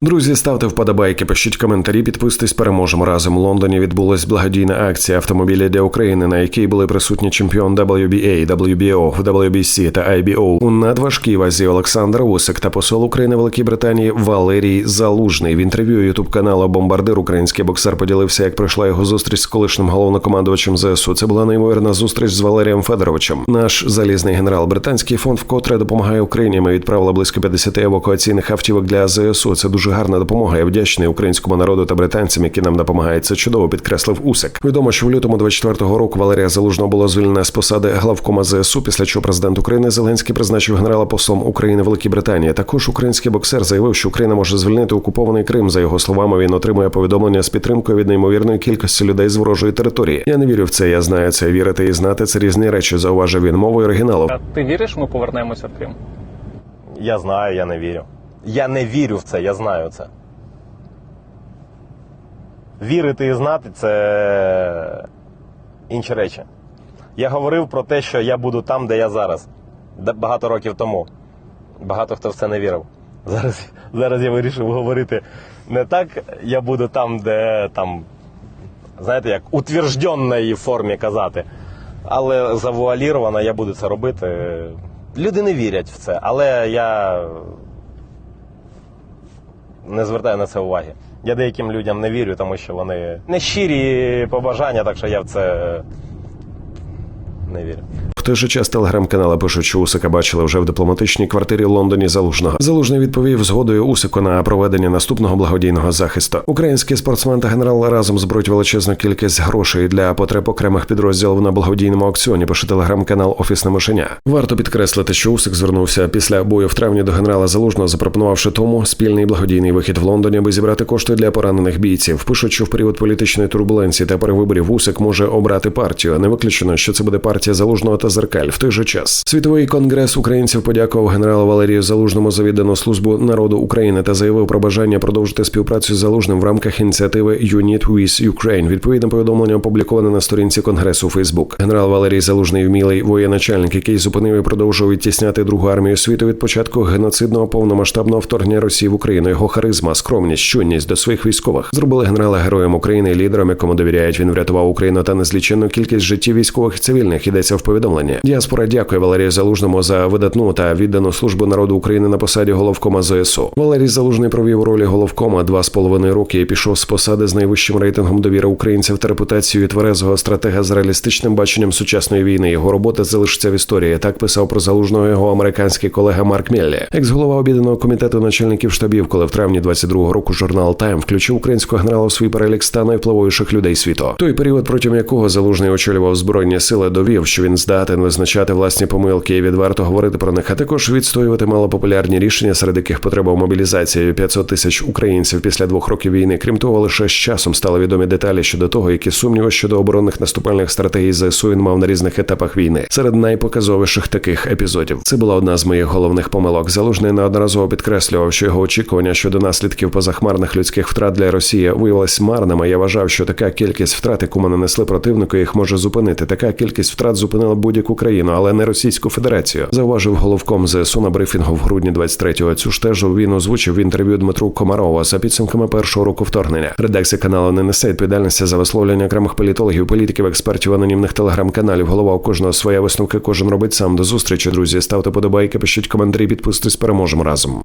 Друзі, ставте вподобайки, пишіть коментарі, підписуйтесь, переможемо разом. У Лондоні відбулась благодійна акція автомобілі для України, на якій були присутні чемпіон WBA, WBO, WBC та IBO у надважкій вазі Олександр Усик та посол України Великій Британії Валерій Залужний. В інтерв'ю ютуб каналу Бомбардир український боксер поділився, як пройшла його зустріч з колишнім головнокомандувачем ЗСУ. Це була неймовірна зустріч з Валерієм Федоровичем. Наш залізний генерал британський фонд вкотре допомагає Україні. Ми відправили близько 50 евакуаційних автівок для ЗСУ. Це дуже гарна допомога. Я вдячний українському народу та британцям, які нам допомагають. Це чудово підкреслив Усик. Відомо, що в лютому 24-го року Валерія Залужного було звільнено з посади главкома ЗСУ, після чого президент України Зеленський призначив генерала послом України Великій Британії. Також український боксер заявив, що Україна може звільнити окупований Крим. За його словами, він отримує повідомлення з підтримкою від неймовірної кількості людей з ворожої території. Я не вірю в це. Я знаю це. Вірити і знати це різні речі. Зауважив він мовою оригіналу. А ти віриш, ми повернемося в Крим? Я знаю, я не вірю. Я не вірю в це, я знаю це. Вірити і знати це інші речі. Я говорив про те, що я буду там, де я зараз. Багато років тому. Багато хто в це не вірив. Зараз, зараз я вирішив говорити не так, я буду там, де там, знаєте, як утвержденної формі казати. Але завуаліровано я буду це робити. Люди не вірять в це, але я не звертаю на це уваги. Я деяким людям не вірю, тому що вони не щирі побажання, так що я в це не вірю. Той же час телеграм-канали пишуть, що Усика бачили вже в дипломатичній квартирі Лондоні Залужного. Залужний відповів згодою Усику на проведення наступного благодійного захисту. Український спортсмен та генерал разом зберуть величезну кількість грошей для потреб окремих підрозділів на благодійному аукціоні. Пише телеграм-канал Офісне мишеня. Варто підкреслити, що Усик звернувся після бою в травні до генерала Залужного, запропонувавши тому спільний благодійний вихід в Лондоні, аби зібрати кошти для поранених бійців. Пишуть, що в період політичної турбуленції та перевиборів Усик може обрати партію. Не виключено, що це буде партія Залужного та Зеркаль. В той же час світовий конгрес українців подякував генералу Валерію Залужному за віддану службу народу України та заявив про бажання продовжити співпрацю з Залужним в рамках ініціативи Unit with Ukraine. Відповідне повідомлення опубліковане на сторінці конгресу у Фейсбук. Генерал Валерій Залужний вмілий воєначальник, який зупинив і продовжував відтісняти другу армію світу від початку геноцидного повномасштабного вторгнення Росії в Україну. Його харизма, скромність, чуйність до своїх військових зробили генерала героєм України і лідером, якому довіряють. Він врятував Україну та незліченну кількість життів військових і цивільних. Йдеться в повідомленні. Діаспора дякує Валерію Залужному за видатну та віддану службу народу України на посаді головкома ЗСУ. Валерій Залужний провів у ролі головкома два з половиною роки і пішов з посади з найвищим рейтингом довіри українців та репутацією тверезого стратега з реалістичним баченням сучасної війни. Його робота залишиться в історії. Так писав про залужного його американський колега Марк Меллі. Екс-голова об'єднаного комітету начальників штабів, коли в травні 22-го року журнал Тайм включив українського генерала в свій перелік ста найвпливовіших людей світу. Той період, протягом якого залужний очолював збройні сили, довів, що він здатен визначати власні помилки і відверто говорити про них, а також відстоювати малопопулярні рішення, серед яких потреба в мобілізації 500 тисяч українців після двох років війни. Крім того, лише з часом стали відомі деталі щодо того, які сумніви щодо оборонних наступальних стратегій ЗСУ він мав на різних етапах війни. Серед найпоказовіших таких епізодів це була одна з моїх головних помилок. Залужний неодноразово підкреслював, що його очікування щодо наслідків позахмарних людських втрат для Росії виявилось марними. Я вважав, що така кількість втрат, яку ми нанесли противнику, їх може зупинити. Така кількість втрат зупинила будь-яку країну, але не Російську Федерацію. Зауважив головком ЗСУ на брифінгу в грудні 23-го. Цю ж тежу він озвучив в інтерв'ю Дмитру Комарова за підсумками першого року вторгнення. Редакція каналу не несе відповідальності за висловлення окремих політологів, політиків, експертів, анонімних телеграм-каналів. Голова у кожного своя висновки. Кожен робить сам до зустрічі. Друзі, ставте подобайки, пишіть коментарі, підписуйтесь, переможемо разом.